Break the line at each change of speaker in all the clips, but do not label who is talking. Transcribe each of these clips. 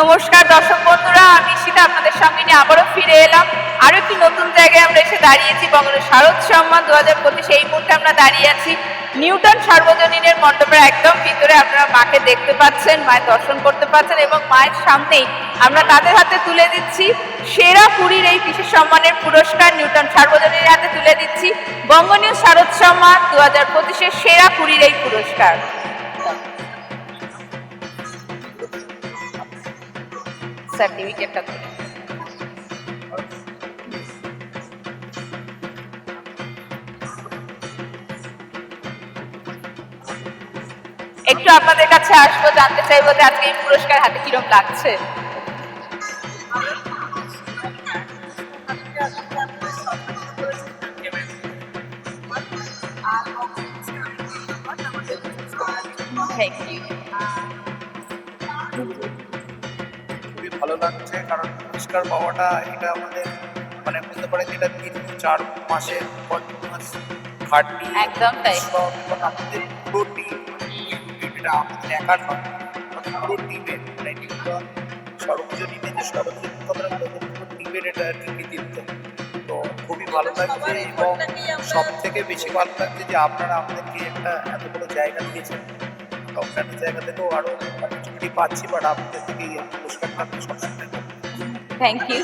নমস্কার দর্শক বন্ধুরা, আমি সীতা আপনাদের সঙ্গে নিয়ে আবারও ফিরে এলাম। আরও একটি নতুন জায়গায় আমরা এসে দাঁড়িয়েছি বঙ্গের শারদ সম্মান দু হাজার পঁচিশ এই মুহূর্তে আমরা দাঁড়িয়ে আছি নিউটন সার্বজনীনের মণ্ডপের একদম ভিতরে। আপনারা মাকে দেখতে পাচ্ছেন, মায়ের দর্শন করতে পাচ্ছেন এবং মায়ের সামনেই আমরা তাদের হাতে তুলে দিচ্ছি সেরা পুরীর এই বিশেষ সম্মানের পুরস্কার নিউটন সার্বজনীনের হাতে তুলে দিচ্ছি বঙ্গনীয় শারদ সম্মান দু হাজার পঁচিশের সেরা পুরীর এই পুরস্কার। সার্টিফিকেটটা তুলে একটু আপনাদের কাছে আসব, জানতে চাইব যে আজকে এই পুরস্কার হাতে কিরম লাগছে। ইউ
খুবই ভালো লাগছে কারণ পুরস্কার পাওয়াটা এটা আমাদের মানে বলতে পারে যেটা তিন চার মাসের কন্টিনিউয়াস খাটনি
একদম তাই।
এবং আমাদের পুরো টিম এটা আমাদের একার নয় পুরো টিমের মানে নিউটন সর্বজনীনে যে সর্বজনীন কথা বলব পুরো টিমের এটা কৃতিত্ব। তো খুবই ভালো লাগছে এবং সব থেকে বেশি ভালো লাগছে যে আপনারা আমাদেরকে একটা এত বড় জায়গা দিয়েছেন। অন্যান্য জায়গা থেকেও আরও অপরচুনিটি পাচ্ছি বাট আপনাদের থেকে
থ্যাংক ইউ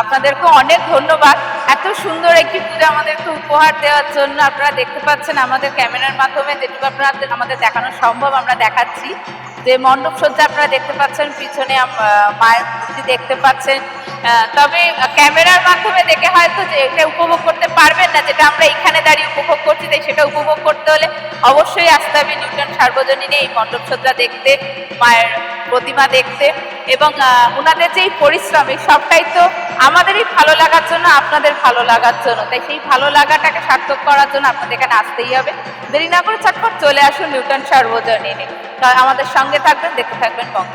আপনাদেরকে অনেক ধন্যবাদ। এত সুন্দর একটি পুজো আমাদেরকে উপহার দেওয়ার জন্য আপনারা দেখতে পাচ্ছেন আমাদের ক্যামেরার মাধ্যমে যেটুকু আপনাদের আমাদের দেখানো সম্ভব, আমরা দেখাচ্ছি। যে মণ্ডপ সজ্জা আপনারা দেখতে পাচ্ছেন, পিছনে মায়ের মূর্তি দেখতে পাচ্ছেন। তবে ক্যামেরার মাধ্যমে দেখে হয়তো যে এটা উপভোগ করতে পারবেন যেটা আমরা এখানে দাঁড়িয়ে উপভোগ করছি তাই সেটা উপভোগ করতে হলে অবশ্যই আসতে হবে নিউটন সার্বজনীনে এই মণ্ডপ দেখতে, মায়ের প্রতিমা দেখতে এবং ওনাদের যে পরিশ্রম, এই সবটাই তো আমাদেরই ভালো লাগার জন্য, আপনাদের ভালো লাগার জন্য। তাই সেই ভালো লাগাটাকে সার্থক করার জন্য আপনাদের এখানে আসতেই হবে। দেরি না করে চটপট চলে আসুন নিউটন সার্বজনীনে। আমাদের সঙ্গে থাকবেন, দেখতে থাকবেন বঙ্গ।